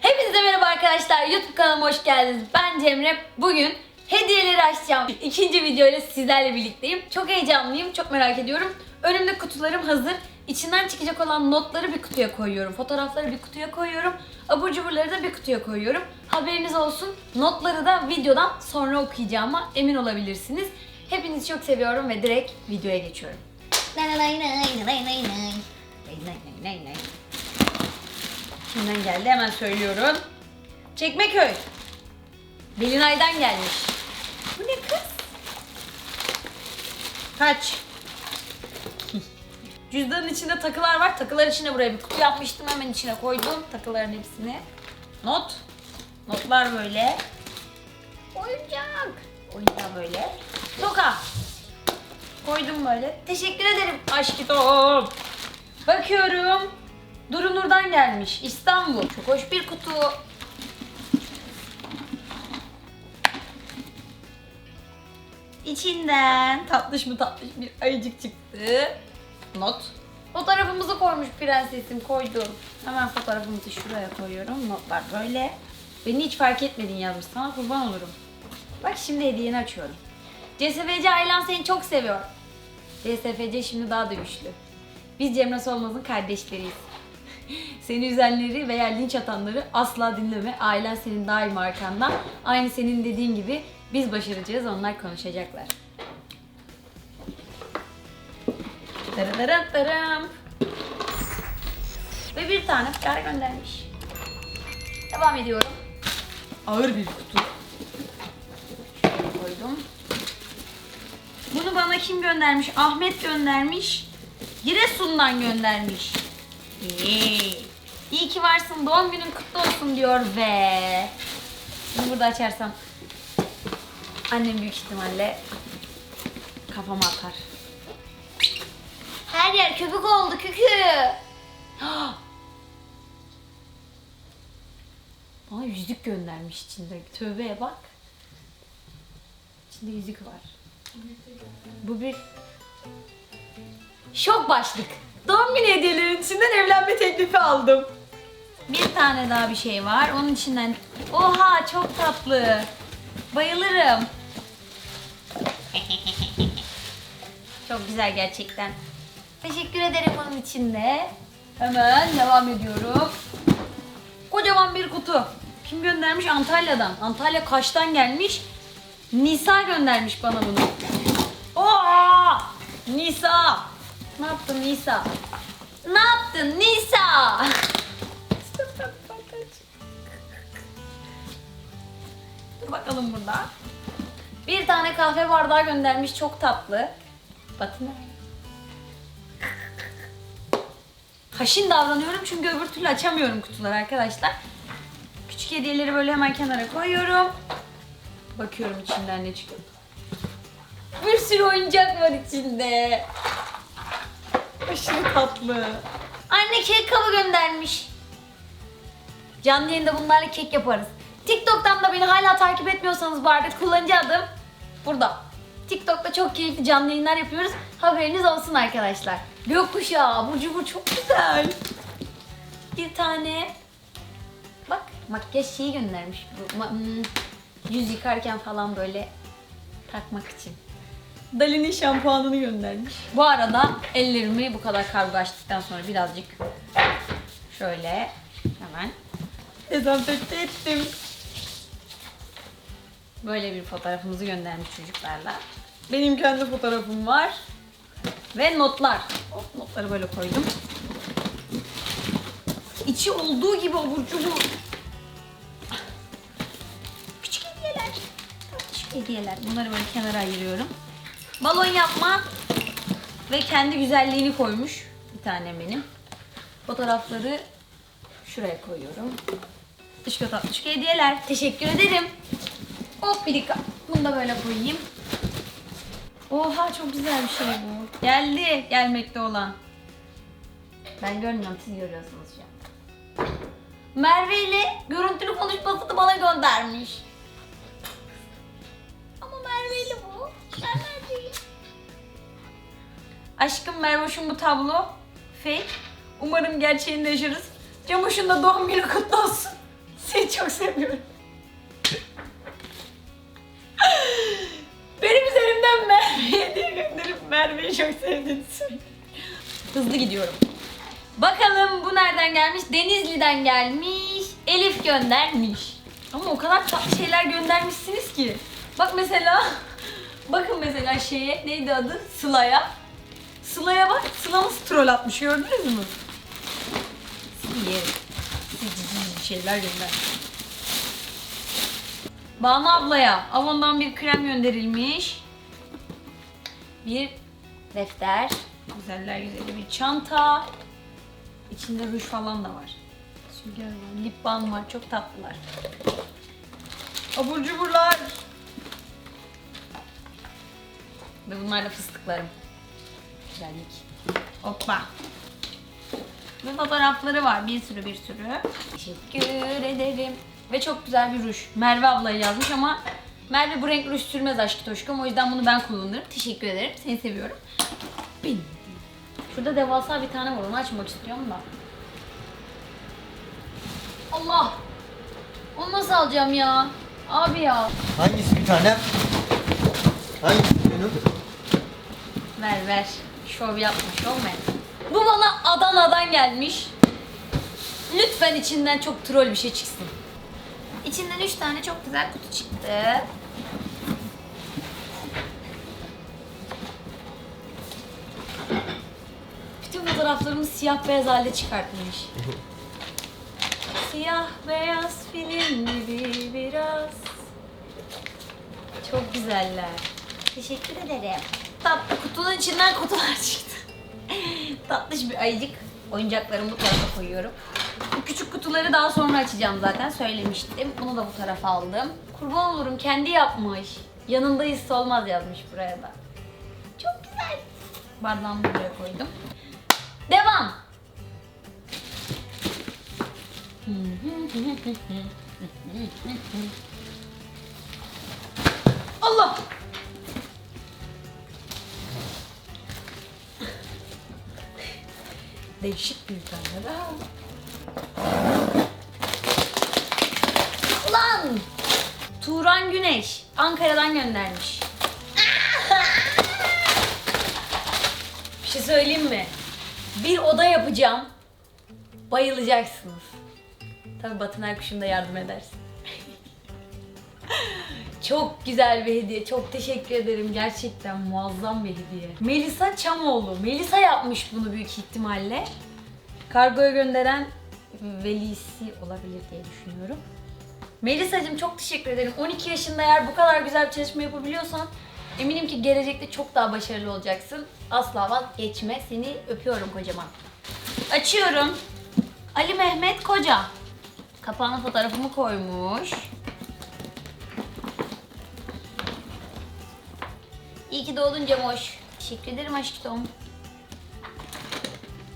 Hepinize merhaba arkadaşlar. YouTube kanalıma hoş geldiniz. Ben Cemre. Bugün hediyeleri açacağım. İkinci videoyla sizlerle birlikteyim. Çok heyecanlıyım. Çok merak ediyorum. Önümde kutularım hazır. İçinden çıkacak olan notları bir kutuya koyuyorum. Fotoğrafları bir kutuya koyuyorum. Abur cuburları da bir kutuya koyuyorum. Haberiniz olsun. Notları da videodan sonra okuyacağıma emin olabilirsiniz. Hepinizi çok seviyorum ve direkt videoya geçiyorum. Kimden geldi hemen söylüyorum. Çekmeköy. Belinay'dan gelmiş. Bu ne kız? Kaç? Cüzdanın içinde takılar var. Takılar içine buraya bir kutu yapmıştım. Hemen içine koydum takıların hepsini. Not. Notlar böyle. Oyuncak. Oyuncağı böyle. Toka. Koydum böyle. Teşekkür ederim aşkım. Bakıyorum. Duru Nur'dan gelmiş. İstanbul. Çok hoş bir kutu. İçinden tatlış mı tatlış bir ayıcık çıktı. Not. Fotoğrafımızı koymuş prensesim koydum. Hemen fotoğrafımızı şuraya koyuyorum. Notlar böyle. Beni hiç fark etmedin yazmış. Sana kurban olurum. Bak şimdi hediyeni açıyorum. CSFC Aylan seni çok seviyor. CSFC şimdi daha da güçlü. Biz Cemre Solmaz'ın kardeşleriyiz. Seni üzenleri veya linç atanları asla dinleme. Ailen senin daima arkanda. Aynı senin dediğin gibi biz başaracağız, onlar konuşacaklar. Daradaram daram. Ve bir tane kar göndermiş. Devam ediyorum. Ağır bir kutu. Şöyle koydum. Bunu bana kim göndermiş? Ahmet göndermiş. Giresun'dan göndermiş. İyi. İyi ki varsın doğum günün kutlu olsun diyor ve bunu burada açarsam annem büyük ihtimalle kafama atar. Her yer köpük oldu kükü. Bana yüzük göndermiş içinde. Tövbeye bak. İçinde yüzük var. Bu bir şok başlık. Doğum günü hediyelerinin içinden evlenme teklifi aldım. Bir tane daha bir şey var. Onun içinden... Oha çok tatlı. Bayılırım. çok güzel gerçekten. Teşekkür ederim onun içinde. Hemen devam ediyorum. Kocaman bir kutu. Kim göndermiş? Antalya'dan. Antalya Kaş'tan gelmiş. Nisa göndermiş bana bunu. Oha! Nisa! Ne yaptın Nisa? Ne yaptın Nisa? Dur bakalım burada. Bir tane kahve bardağı göndermiş çok tatlı. Batı nerede? Haşin davranıyorum çünkü öbür türlü açamıyorum kutuları arkadaşlar. Küçük hediyeleri böyle hemen kenara koyuyorum. Bakıyorum içinden ne çıkıyor. Bir sürü oyuncak var içinde. Aşırı tatlı. Anne kek kabı göndermiş. Canlı yayında bunlarla kek yaparız. TikTok'tan da beni hala takip etmiyorsanız bu arada kullanıcı adım burada. TikTok'ta çok keyifli canlı yayınlar yapıyoruz. Haberiniz olsun arkadaşlar. Gökkuşağı, abur cubur çok güzel. Bir tane bak makyaj şeyi göndermiş. Bu, ma- hmm, yüz yıkarken falan böyle takmak için. Dali'nin şampuanını göndermiş. Bu arada ellerimi bu kadar kargo açtıktan sonra birazcık şöyle hemen dezenfekte ettim. Böyle bir fotoğrafımızı göndermiş çocuklarla. Benim kendi fotoğrafım var. Ve notlar. Hop, notları böyle koydum. İçi olduğu gibi abur cubur. Küçük hediyeler. Küçük hediyeler. Bunları böyle kenara ayırıyorum. Balon yapma ve kendi güzelliğini koymuş bir tane benim. Fotoğrafları şuraya koyuyorum. Dışkı tatlışkı hediyeler. Teşekkür ederim. Hop bir dakika. Bunu da böyle koyayım. Oha çok güzel bir şey bu. Geldi gelmekte olan. Ben görmüyorum siz görüyorsunuz şu an. Merve ile görüntülü konuşmasını bana göndermiş. Ama Merve ile Aşkım Mervoş'un bu tablo fake. Umarım gerçeğinde yaşarız. Camoş'un da doğum günü kutlu olsun. Seni çok seviyorum. Benim üzerimden Merve'ye hediye gönderip Merve'yi çok sevdiğini. Hızlı gidiyorum. Bakalım bu nereden gelmiş? Denizli'den gelmiş. Elif göndermiş. Ama o kadar tatlı şeyler göndermişsiniz ki. Bak mesela, bakın mesela şeye, neydi adı? Sıla'ya. Sıla'ya bak, Sıla nasıl troll atmış gördünüz mü? Sizi yerim. Siz cici şeyler gönder. Banu ablaya Avon'dan bir krem gönderilmiş. Bir defter. Güzeller güzeli bir çanta. İçinde ruj falan da var. Sünger var, lip balm var. Çok tatlılar. Abur cuburlar. Ve bunlar da fıstıklarım. Güzellik. Hoppa. Ve fotoğrafları var. Bir sürü bir sürü. Teşekkür ederim. Ve çok güzel bir ruj. Merve ablayı yazmış ama Merve bu renk ruj sürmez aşkı toşkum. O yüzden bunu ben kullanırım. Teşekkür ederim. Seni seviyorum. Bin. Şurada devasa bir tane var. Onu açmak istiyorum da. Allah! Onu nasıl alacağım ya? Abi ya. Hangisi bir tane? Hangisi benim? Ver ver. Şov şov ver. Bu bana Adana'dan gelmiş. Lütfen içinden çok troll bir şey çıksın. İçinden 3 tane çok güzel kutu çıktı. Bütün fotoğraflarımı siyah beyaz halde çıkartmış. siyah beyaz film gibi biraz. Çok güzeller. Teşekkür ederim. Tatlı kutunun içinden kutular çıktı. Tatlış bir ayıcık. Oyuncaklarımı bu tarafa koyuyorum. Bu küçük kutuları daha sonra açacağım zaten söylemiştim. Bunu da bu tarafa aldım. Kurban olurum kendi yapmış. Yanında hisse olmaz yazmış buraya da. Çok güzel. Bardağımı buraya koydum. Devam. Allah! Değişik bir tane daha. Ulan! Turan Güneş Ankara'dan göndermiş. Bir şey söyleyeyim mi? Bir oda yapacağım. Bayılacaksınız. Tabii Batın Erkuş'un da yardım edersin. Çok güzel bir hediye. Çok teşekkür ederim. Gerçekten muazzam bir hediye. Melisa Çamoğlu. Melisa yapmış bunu büyük ihtimalle. Kargoya gönderen velisi olabilir diye düşünüyorum. Melisa'cığım çok teşekkür ederim. 12 yaşında eğer bu kadar güzel bir çalışma yapabiliyorsan eminim ki gelecekte çok daha başarılı olacaksın. Asla vazgeçme. Seni öpüyorum kocaman. Açıyorum. Ali Mehmet Koca. Kapağına fotoğrafımı koymuş. İyi ki doğdun Cemoş. Teşekkür ederim aşkım.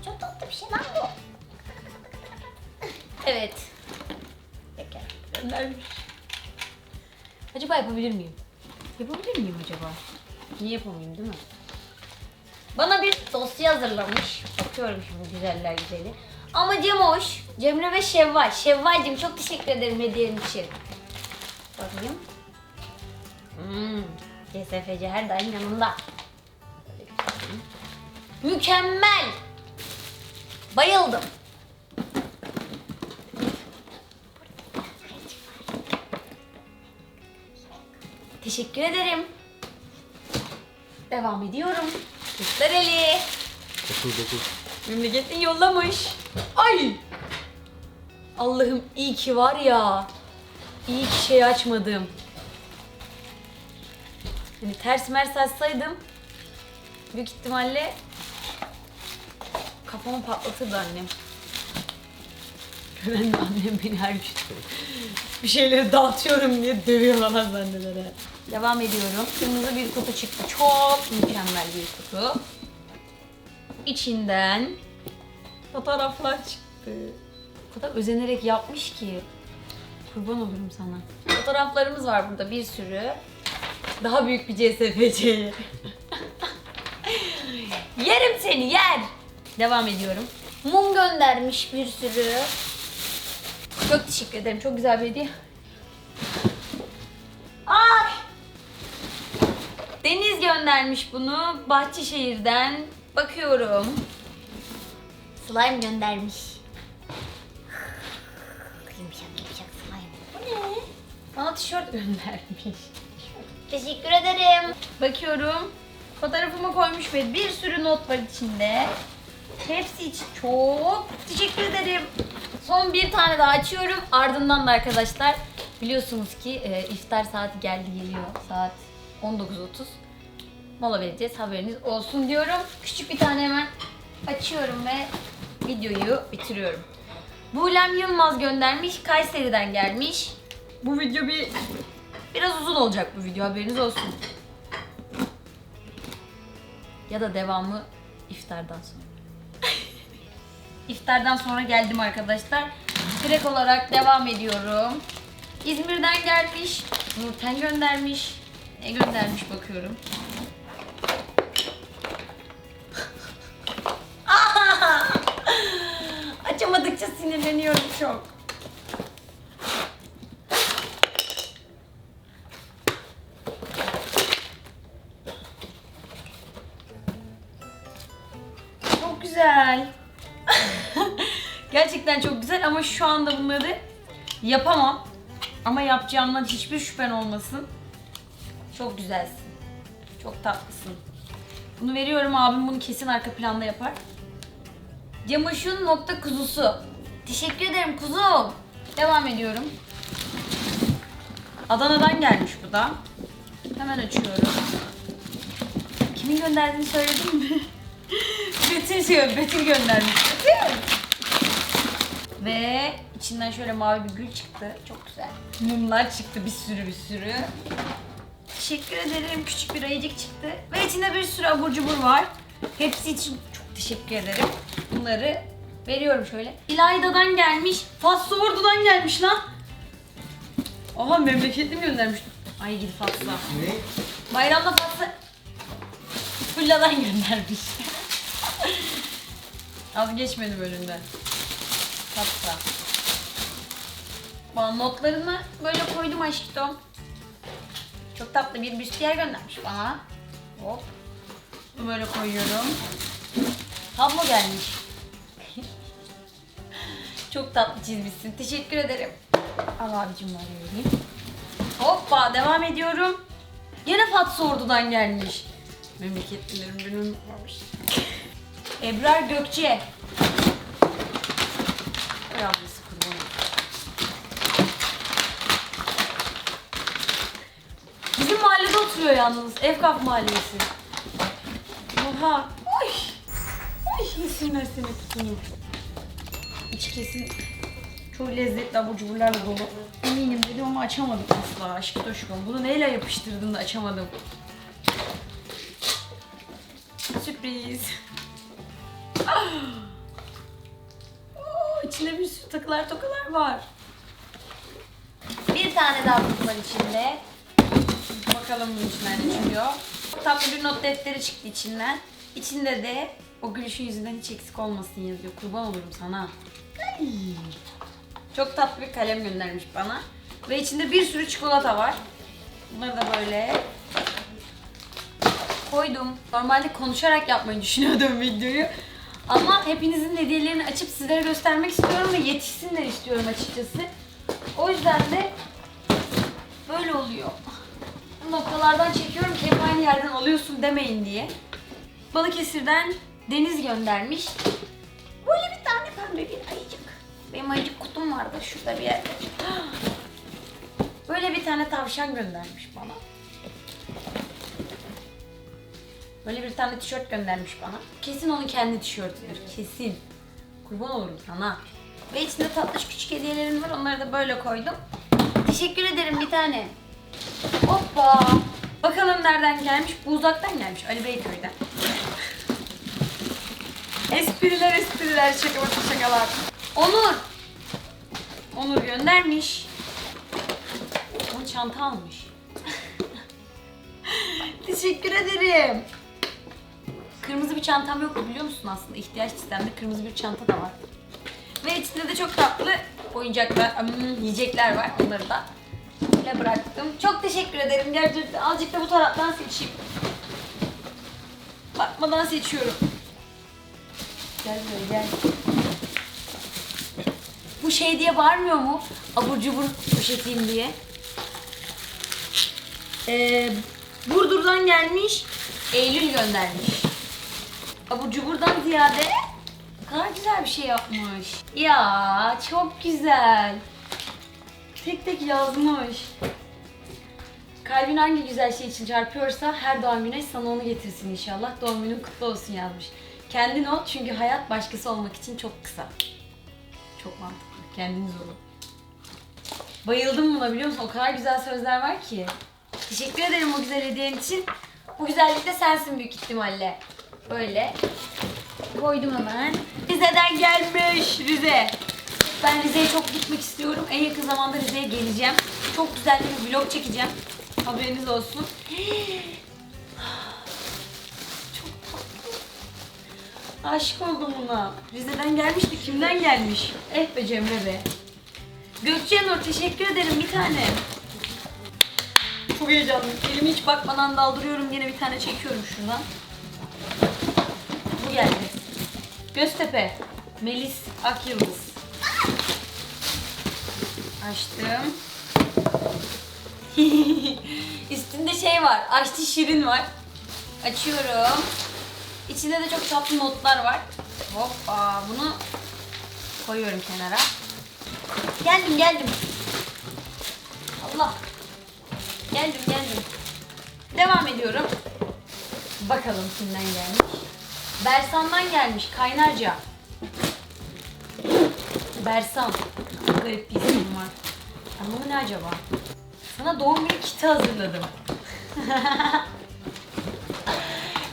Çok tatlı bir şey lan bu. Evet. Göndermiş. Acaba yapabilir miyim? Yapabilir miyim acaba? Niye yapamayayım değil mi? Bana bir dosya hazırlamış. Bakıyorum şimdi güzeller güzeli. Ama Cemoş, Cemre ve Şevval. Şevval'cim çok teşekkür ederim hediyen için. Bakayım. Hmm, CSFC her daim yanımda. Mükemmel. Bayıldım. Teşekkür ederim. Devam ediyorum. Göster eli. Dokuz dokuz. Memleketin yollamış. Ay! Allah'ım iyi ki var ya. İyi ki şey açmadım. Hani ters mers açsaydım büyük ihtimalle kafamı patlatırdı annem. Gören annem beni her gün bir şeyleri dağıtıyorum diye dövüyor bana zannedere. Devam ediyorum. Kırmızı bir kutu çıktı. Çok mükemmel bir kutu. İçinden fotoğraflar çıktı. O kadar özenerek yapmış ki. Kurban olurum sana. Fotoğraflarımız var burada bir sürü. Daha büyük bir CSFC'ye. Yerim seni yer. Devam ediyorum. Mum göndermiş bir sürü. Çok teşekkür ederim. Çok güzel bir hediye. Ay! Deniz göndermiş bunu Bahçeşehir'den. Bakıyorum. Slime göndermiş. Yumuşak yumuşak slime. Bu ne? Bana tişört göndermiş. Teşekkür ederim. Bakıyorum. Fotoğrafımı koymuş ve bir sürü not var içinde. Hepsi için çok teşekkür ederim. Son bir tane daha açıyorum. Ardından da arkadaşlar biliyorsunuz ki e, iftar saati geldi geliyor. Saat 19.30. Mola vereceğiz haberiniz olsun diyorum. Küçük bir tane hemen açıyorum ve videoyu bitiriyorum. Buğlem Yılmaz göndermiş. Kayseri'den gelmiş. Bu video bir biraz uzun olacak bu video haberiniz olsun. Ya da devamı iftardan sonra. İftardan sonra geldim arkadaşlar. Direkt olarak devam ediyorum. İzmir'den gelmiş. Nurten göndermiş. Ne göndermiş bakıyorum. Yapamam. Ama yapacağımdan hiçbir şüphen olmasın. Çok güzelsin. Çok tatlısın. Bunu veriyorum abim bunu kesin arka planda yapar. Camış'ın nokta kuzusu. Teşekkür ederim kuzum. Devam ediyorum. Adana'dan gelmiş bu da. Hemen açıyorum. Kimin gönderdiğini söyledim mi? Betül şey, Betül göndermiş. Ve içinden şöyle mavi bir gül çıktı. Çok güzel. Mumlar çıktı bir sürü bir sürü. Teşekkür ederim. Küçük bir ayıcık çıktı. Ve içinde bir sürü abur cubur var. Hepsi için çok teşekkür ederim. Bunları veriyorum şöyle. İlayda'dan gelmiş. Fatsa Ordu'dan gelmiş lan. Aha memleketli mi göndermiş? Ay gidi Fatsa. Ne? Bayramda Fatsa Fulla'dan göndermiş. Az geçmedi bölümde. Fatsa. Bana notlarını böyle koydum aşkım. Çok tatlı bir büstiyer göndermiş bana. Hop. Böyle koyuyorum. Tablo gelmiş. Çok tatlı çizmişsin. Teşekkür ederim. Al abicim var vereyim. Hoppa devam ediyorum. Yine Fatsa Ordu'dan gelmiş. Memleketlilerim beni unutmamış. Ebrar Gökçe. Ay ablası kurban olayım. Bizim oturuyor yalnız. Evkaf mahallesi. Oha. Ay. Ay yesinler seni kutunu. İçi kesin çok lezzetli abur cuburlarla dolu. Eminim dedim ama açamadım asla. Aşkı doşkum. Bunu neyle yapıştırdın da açamadım. Sürpriz. Ah. Oo, içinde bir sürü takılar tokalar var. Bir tane daha kutu içinde. Bakalım bunun içinden ne çıkıyor. Tatlı bir not defteri çıktı içinden. İçinde de o gülüşün yüzünden hiç eksik olmasın yazıyor. Kurban olurum sana. Çok tatlı bir kalem göndermiş bana. Ve içinde bir sürü çikolata var. Bunları da böyle koydum. Normalde konuşarak yapmayı düşünüyordum videoyu. Ama hepinizin hediyelerini açıp sizlere göstermek istiyorum ve yetişsinler istiyorum açıkçası. O yüzden de böyle oluyor. Noktalardan çekiyorum ki hep aynı yerden alıyorsun demeyin diye. Balıkesir'den Deniz göndermiş. Böyle bir tane pembe bir ayıcık. Benim ayıcık kutum vardı şurada bir yerde. Böyle bir tane tavşan göndermiş bana. Böyle bir tane tişört göndermiş bana. Kesin onun kendi tişörtüdür. Kesin. Kurban olurum sana. Ve içinde tatlış küçük hediyelerim var. Onları da böyle koydum. Teşekkür ederim bir tane. Hoppa. Bakalım nereden gelmiş? Bu uzaktan gelmiş. Ali Beyköy'den. espriler espriler şaka şakalar. Onur. Onur göndermiş. Onun çanta almış. Teşekkür ederim. Kırmızı bir çantam yok biliyor musun aslında? ihtiyaç listemde kırmızı bir çanta da var. Ve içinde de çok tatlı oyuncaklar, hmm, yiyecekler var. Onları da böyle bıraktım. Çok teşekkür ederim. Gerçekten azıcık da bu taraftan seçeyim. Bakmadan seçiyorum. Gel böyle gel. Bu şey diye bağırmıyor mu? Abur cubur poşetiyim diye. Ee, Burdur'dan gelmiş, Eylül göndermiş. Abur cuburdan ziyade kadar güzel bir şey yapmış. Ya çok güzel. Tek tek yazmış. Kalbin hangi güzel şey için çarpıyorsa her doğum güneş sana onu getirsin inşallah. Doğum günün kutlu olsun yazmış. Kendin ol çünkü hayat başkası olmak için çok kısa. Çok mantıklı. Kendiniz olun. Bayıldım buna biliyor musun? O kadar güzel sözler var ki. Teşekkür ederim o güzel hediyen için. Bu güzellik de sensin büyük ihtimalle. Böyle. Koydum hemen. Rize'den gelmiş Rize. Ben Rize'ye çok gitmek istiyorum. En yakın zamanda Rize'ye geleceğim. Çok güzel bir vlog çekeceğim. Haberiniz olsun. Çok tatlı. Aşık oldum buna. Rize'den gelmişti. Kimden gelmiş? Eh be Cemre be. Gökçe Nur teşekkür ederim bir tane. Çok heyecanlıyım. Elimi hiç bakmadan daldırıyorum. Yine bir tane çekiyorum şuradan. Bu geldi. Göztepe. Melis Akyıldız. Açtım. Üstünde şey var. Açtı şirin var. Açıyorum. İçinde de çok tatlı notlar var. Hoppa bunu koyuyorum kenara. Geldim geldim. Allah. Geldim geldim. Devam ediyorum. Bakalım kimden gelmiş. Bersan'dan gelmiş. Kaynarca. Bersan. Garip bir isim var. Anlamı ne acaba? Sana doğum günü kiti hazırladım.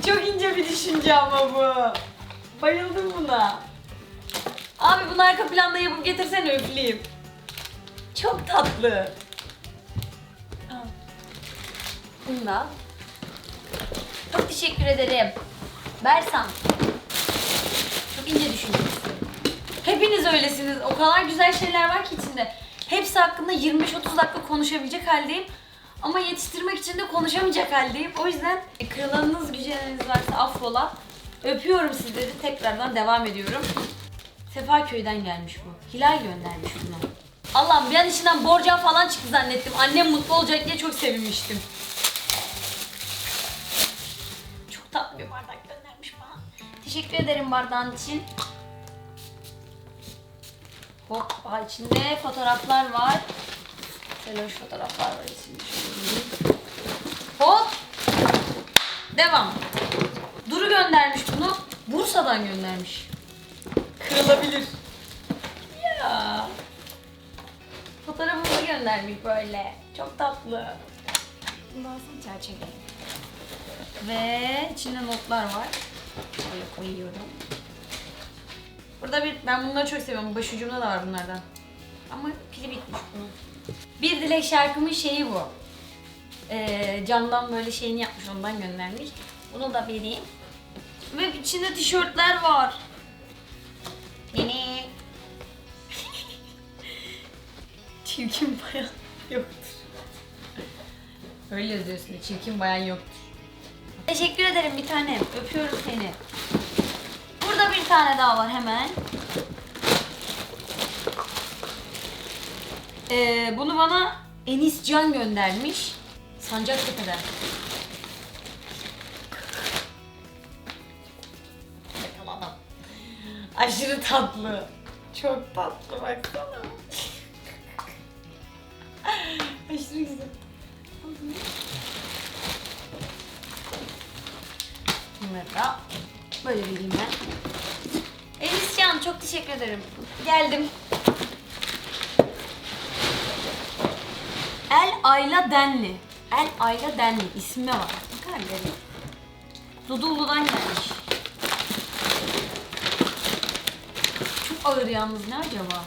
Çok ince bir düşünce ama bu. Bayıldım buna. Abi bunu arka planda yapıp getirsene üfleyeyim. Çok tatlı. Bunu. Çok teşekkür ederim. Bersan. Çok ince düşünüyorsun. Hepiniz öylesiniz. O kadar güzel şeyler var ki içinde. Hepsi hakkında 25-30 dakika konuşabilecek haldeyim. Ama yetiştirmek için de konuşamayacak haldeyim. O yüzden e, kırılanınız, güceniniz varsa affola. Öpüyorum sizleri. Tekrardan devam ediyorum. Sefaköy'den gelmiş bu. Hilal göndermiş bunu. Allah'ım bir an içinden borcam falan çıktı zannettim. Annem mutlu olacak diye çok sevinmiştim. Çok tatlı bir bardak göndermiş bana. Teşekkür ederim bardağın için. Hoppa içinde fotoğraflar var. Seloş fotoğraflar var içinde. Şöyle. Hop. Devam. Duru göndermiş bunu. Bursa'dan göndermiş. Kırılabilir. Ya. Fotoğrafımızı göndermiş böyle. Çok tatlı. Bunu da alsana çerçeve. Ve içinde notlar var. Böyle koyuyorum. Burada bir, ben bunları çok seviyorum. Başucumda da var bunlardan. Ama pili bitmiş bunun. Bir dilek şarkımın şeyi bu. Ee, camdan böyle şeyini yapmış ondan göndermiş. Bunu da vereyim. Ve içinde tişörtler var. Yeni. Çirkin bayan yoktur. Öyle yazıyorsun. Çirkin bayan yoktur. Teşekkür ederim bir tanem. Öpüyorum seni. Bir tane daha var hemen. Ee, bunu bana Enis Can göndermiş. Sancaktepe'den. Yakaladım. Aşırı tatlı. Çok tatlı baksana. Aşırı güzel. Bunları da böyle vereyim ben. Can çok teşekkür ederim. Geldim. El Ayla Denli. El Ayla Denli ismi var. Kadar garip. Dudullu'dan gelmiş. Çok ağır yalnız ne acaba?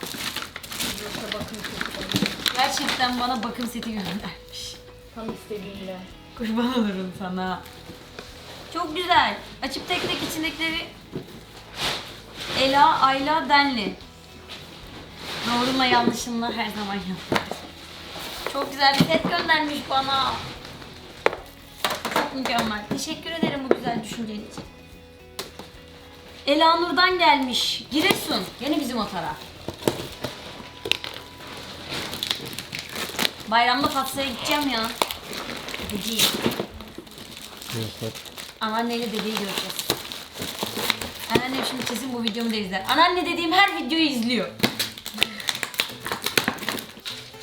Gerçekten bana bakım seti göndermiş. Tam istediğinle. Kurban olurum sana. Çok güzel. Açıp tek tek içindekileri Ela Ayla Denli. Doğrumla yanlışımla her zaman yanlış. Çok güzel bir set göndermiş bana. Çok mükemmel. Teşekkür ederim bu güzel düşüncen için. Elanur'dan gelmiş. Giresun. Yine bizim o taraf. Bayramda Fatsa'ya gideceğim ya. Gideyim. Göster. Anneanneyle dedeyi göreceğiz. Anneannem şimdi kesin bu videomu da izler. Anneanne dediğim her videoyu izliyor.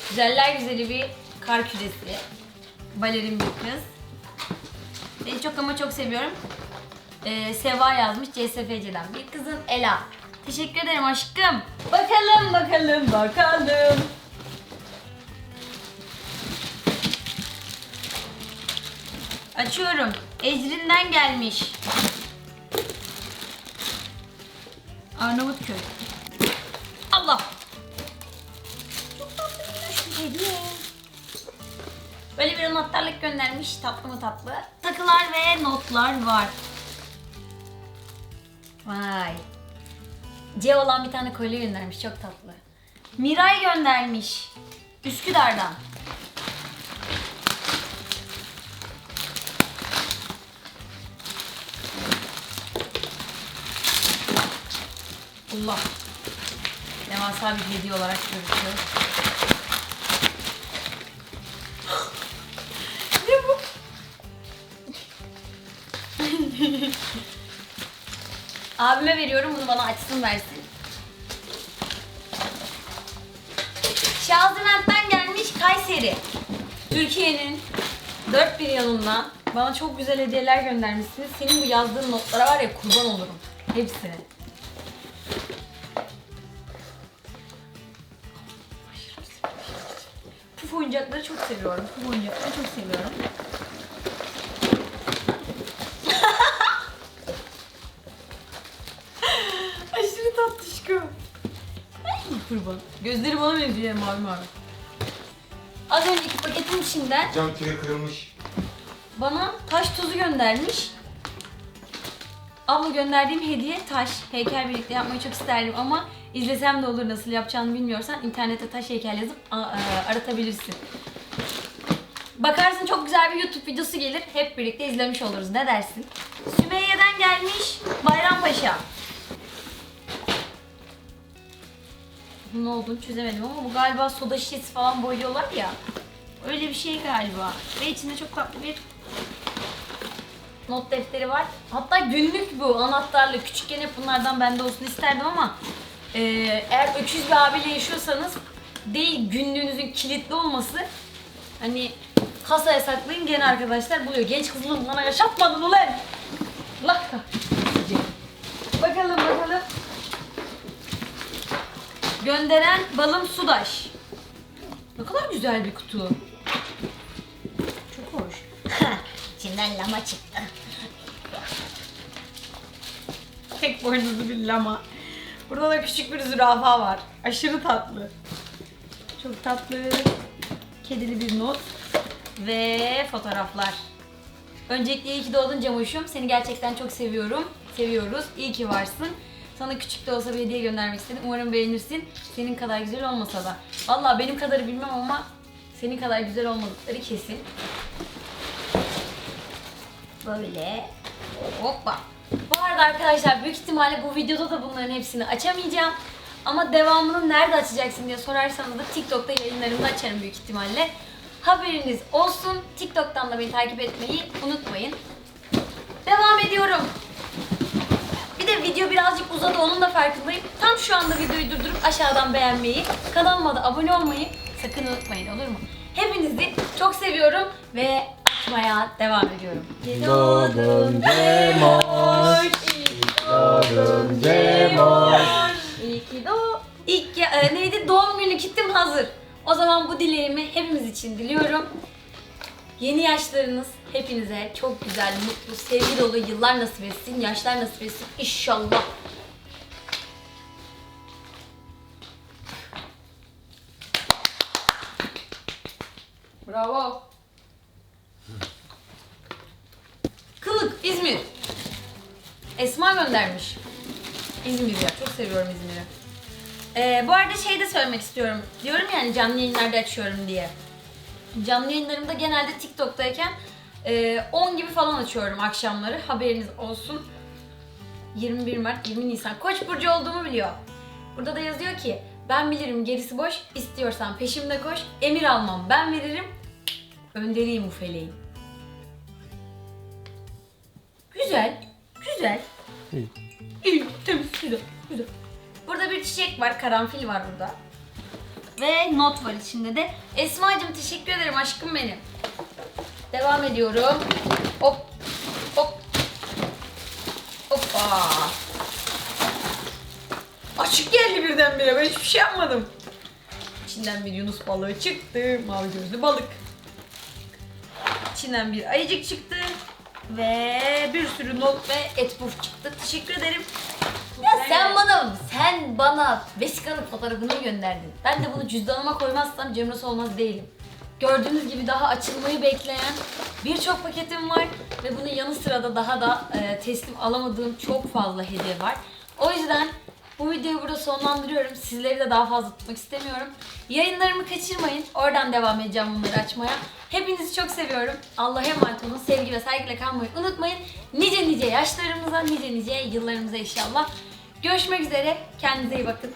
Güzeller güzeli bir kar küresi. Balerin bir kız. Seni çok ama çok seviyorum. Ee, Seva yazmış CSFC'den. Bir kızın Ela. Teşekkür ederim aşkım. Bakalım bakalım bakalım. Açıyorum. Ecrin'den gelmiş. Arnavutköy. Allah. Çok tatlı bir hediye. Böyle bir anahtarlık göndermiş. Tatlı mı tatlı. Takılar ve notlar var. Vay. C olan bir tane kolye göndermiş. Çok tatlı. Miray göndermiş. Üsküdar'dan. Allah. Devasa bir hediye olarak görüşüyor. ne bu? Abime veriyorum bunu bana açsın versin. Şaziment'ten gelmiş Kayseri. Türkiye'nin dört bir yanından bana çok güzel hediyeler göndermişsiniz. Senin bu yazdığın notlara var ya kurban olurum. Hepsine. Puf oyuncakları çok seviyorum. Puf oyuncakları çok seviyorum. Aşırı tatlışkım. Ay kurban. Gözleri bana benziyor mavi mavi. Az önceki paketin içinden Cam küre kırılmış. bana taş tuzu göndermiş. Abla gönderdiğim hediye taş. Heykel birlikte yapmayı çok isterdim ama izlesem de olur nasıl yapacağını bilmiyorsan internete taş heykel yazıp a- aratabilirsin. Bakarsın çok güzel bir YouTube videosu gelir. Hep birlikte izlemiş oluruz. Ne dersin? Sümeyye'den gelmiş Bayrampaşa. Ne olduğunu çözemedim ama bu galiba soda şişesi falan boyuyorlar ya. Öyle bir şey galiba. Ve içinde çok tatlı bir not defteri var. Hatta günlük bu anahtarlı. Küçükken hep bunlardan bende olsun isterdim ama e, eğer öküz bir abiyle yaşıyorsanız değil günlüğünüzün kilitli olması hani kasaya saklayın gene arkadaşlar buluyor. Genç kızımın bana yaşatmadın ulan. Allah. Bakalım bakalım. Gönderen balım sudaş. Ne kadar güzel bir kutu. Çok hoş. İçinden lama çıktı. Tek boynuzlu bir lama. Burada da küçük bir zürafa var. Aşırı tatlı. Çok tatlı. Kedili bir not. Ve fotoğraflar. Öncelikle iyi ki doğdun Camoş'um. Seni gerçekten çok seviyorum. Seviyoruz. İyi ki varsın. Sana küçük de olsa bir hediye göndermek istedim. Umarım beğenirsin. Senin kadar güzel olmasa da. Vallahi benim kadarı bilmem ama senin kadar güzel olmadıkları kesin. Böyle. Hoppa. Arada arkadaşlar büyük ihtimalle bu videoda da bunların hepsini açamayacağım. Ama devamını nerede açacaksın diye sorarsanız da TikTok'ta yayınlarımda açarım büyük ihtimalle. Haberiniz olsun. TikTok'tan da beni takip etmeyi unutmayın. Devam ediyorum. Bir de video birazcık uzadı onun da farkındayım. Tam şu anda videoyu durdurup aşağıdan beğenmeyi, kanalıma da abone olmayı sakın unutmayın olur mu? Hepinizi çok seviyorum ve açmaya devam ediyorum. Doğdun Cemoş. Doğdun Cemoş. İyi ki doğ... İlk ya, e, neydi? Doğum günü kitim hazır. O zaman bu dileğimi hepimiz için diliyorum. Yeni yaşlarınız hepinize çok güzel, mutlu, sevgi dolu yıllar nasip etsin, yaşlar nasip etsin inşallah. Bravo. Kılık, İzmir. Esma göndermiş. İzmir ya, çok seviyorum İzmir'i. Ee, bu arada şey de söylemek istiyorum. Diyorum yani canlı yayınlarda açıyorum diye. Canlı yayınlarımda genelde TikTok'tayken e, 10 gibi falan açıyorum akşamları. Haberiniz olsun. 21 Mart 20 Nisan Koç burcu olduğumu biliyor. Burada da yazıyor ki ben bilirim gerisi boş istiyorsan peşimde koş emir almam ben veririm önderiyim bu feleğin. Güzel, güzel. İyi. İyi, temiz, güzel, güzel. Burada bir çiçek var, karanfil var burada. Ve not var içinde de. Esma'cığım teşekkür ederim aşkım benim. Devam ediyorum. Hop, hop. Hoppa. Açık geldi birdenbire. Ben hiçbir şey yapmadım. İçinden bir yunus balığı çıktı. Mavi gözlü balık. İçinden bir ayıcık çıktı. Ve bir sürü not ve et puf çıktı. Teşekkür ederim. Ya sen bana, sen bana vesikalık fotoğrafını gönderdin. Ben de bunu cüzdanıma koymazsam Cemre olmaz değilim. Gördüğünüz gibi daha açılmayı bekleyen birçok paketim var ve bunun yanı sıra da daha da e, teslim alamadığım çok fazla hediye var. O yüzden bu videoyu burada sonlandırıyorum. Sizleri de daha fazla tutmak istemiyorum. Yayınlarımı kaçırmayın. Oradan devam edeceğim bunları açmaya. Hepinizi çok seviyorum. Allah'a emanet olun. Sevgi ve saygıyla kalmayı unutmayın. Nice nice yaşlarımıza, nice nice yıllarımıza inşallah. Görüşmek üzere. Kendinize iyi bakın.